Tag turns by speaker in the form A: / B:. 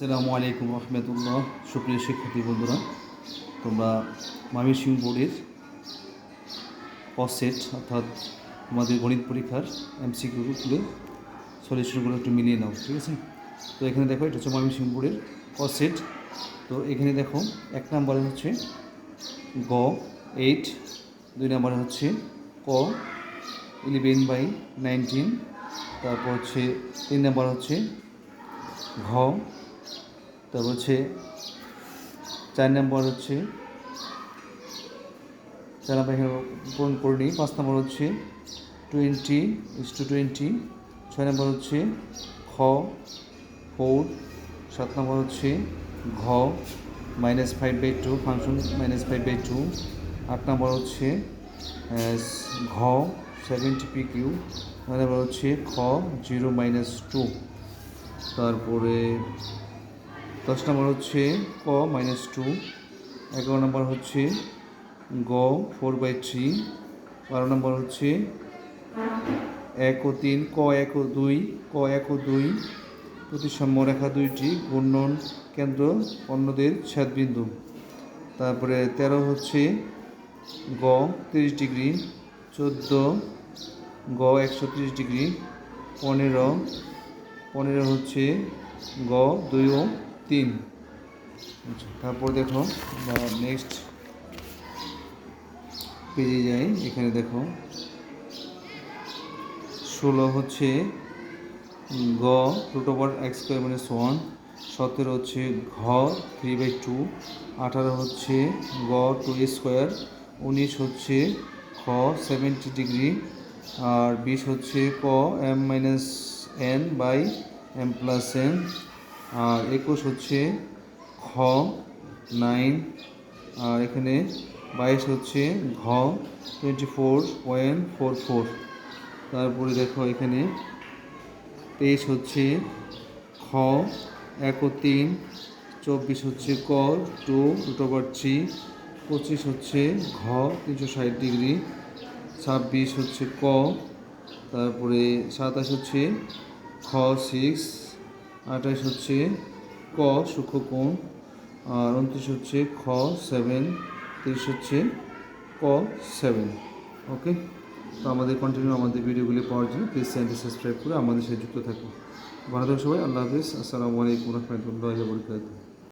A: আসসালামু আলাইকুম রহমতুল্লাহ। সুপ্রিয় শিক্ষার্থী বন্ধুরা, তোমরা ময়মনসিংহ বোর্ডের অসেট অর্থাৎ তোমাদের গণিত পরীক্ষার এমসিকিউগুলো সলিউশনগুলো একটু মিলিয়ে নাও, ঠিক আছে? তো এখানে দেখো, এটা হচ্ছে ময়মনসিংহ বোর্ডের অসেট তো এখানে দেখো, এক নম্বরে হচ্ছে গ, এইট। দুই নম্বরে হচ্ছে ক, ইলেভেন বাই নাইনটিন। তারপর হচ্ছে তিন নম্বর হচ্ছে ঘ। তারপর হচ্ছে চার নম্বর হচ্ছে, চার নম্বর পূরণ করে নিই পাঁচ নম্বর হচ্ছে টোয়েন্টি ইস টু টোয়েন্টি ছয় নম্বর হচ্ছে খ ফোর সাত নম্বর হচ্ছে ঘ minus five by two function minus five by two আট নম্বর হচ্ছে ঘ সেভেন্টি পি কিউ নম্বর হচ্ছে খ জিরো মাইনাস টু তারপরে দশ নম্বর হচ্ছে ক মাইনাস টু এগারো নম্বর হচ্ছে গ ফোর বাই থ্রি বারো নম্বর হচ্ছে এক ও তিন, ক এক ও দুই, ক এক ও দুই প্রতিসাম্য রেখা দুইটি ঘূর্ণন কেন্দ্র অন্যদের ছেদবিন্দু। তারপরে তেরো হচ্ছে গ, তিরিশ ডিগ্রি, চোদ্দ, গ একশো তিরিশ ডিগ্রি, পনেরো পনেরো হচ্ছে গ, দুই ও তিন। আচ্ছা, তারপর দেখো নেক্সট পেজে যাই এখানে দেখো। ষোলো হচ্ছে গ root over X square minus one সতেরো হচ্ছে ঘ থ্রি বাই টু আঠারো হচ্ছে গ টু স্কোয়ার উনিশ হচ্ছে খ সেভেন্টি ডিগ্রি আর বিশ হচ্ছে ক M minus N by M plus N আর একুশ হচ্ছে খ নাইন, আর এখানে বাইশ হচ্ছে ঘ twenty four point four four তারপরে দেখো এখানে তেইশ হচ্ছে খ এক তিন, চব্বিশ হচ্ছে ক টু রুট ওভার থ্রি পঁচিশ হচ্ছে ঘ, তিনশো ষাট ডিগ্রি, ছাব্বিশ হচ্ছে ক, তারপরে সাতাশ হচ্ছে খ সিক্স আঠাশ হচ্ছে ক সূক্ষ্মকোণ আর উনত্রিশ হচ্ছে খ সেভেন তিরিশ হচ্ছে ক সেভেন ওকে তো আমাদের কন্টিনিউ আমাদের ভিডিওগুলি পাওয়ার জন্য প্লিজ চ্যানেলটি সাবস্ক্রাইব করে আমাদের সাথে যুক্ত থাকুন। ভালো থাকুন সবাই, আল্লাহ হাফিজ। আসসালামু আলাইকুম রহমতুল্লাহ বরকাতুহ।